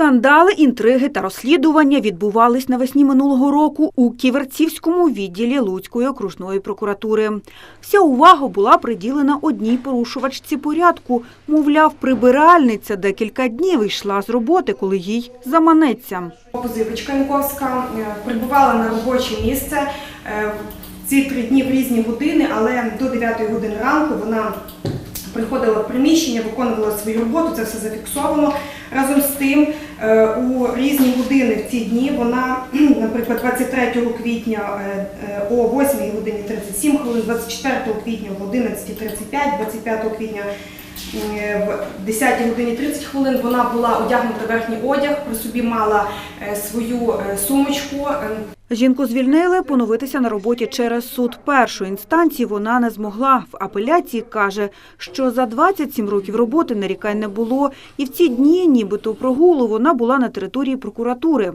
Скандали, інтриги та розслідування відбувались навесні минулого року у Ківерцівському відділі Луцької окружної прокуратури. Вся увага була приділена одній порушувачці порядку. Мовляв, прибиральниця декілька днів йшла з роботи, коли їй заманеться. Позивочка Янковська е, прибувала на робоче місце е, ці три дні в різні години, але до 9 години ранку вона приходила в приміщення, виконувала свою роботу, це все зафіксовано. Разом з тим, у різні години в ці дні вона, наприклад, 23 квітня е, е, о 8 годині 37 хвилин, 24 квітня о 11.35, 25 квітня Е, в 10 годині 30 хвилин вона була одягнута верхній одяг, при собі мала е, свою е, сумочку. Жінку звільнили поновитися на роботі через суд першої інстанції вона не змогла. В апеляції каже, що за 27 років роботи нарікань не було, і в ці дні, нібито прогулу, вона була на території прокуратури.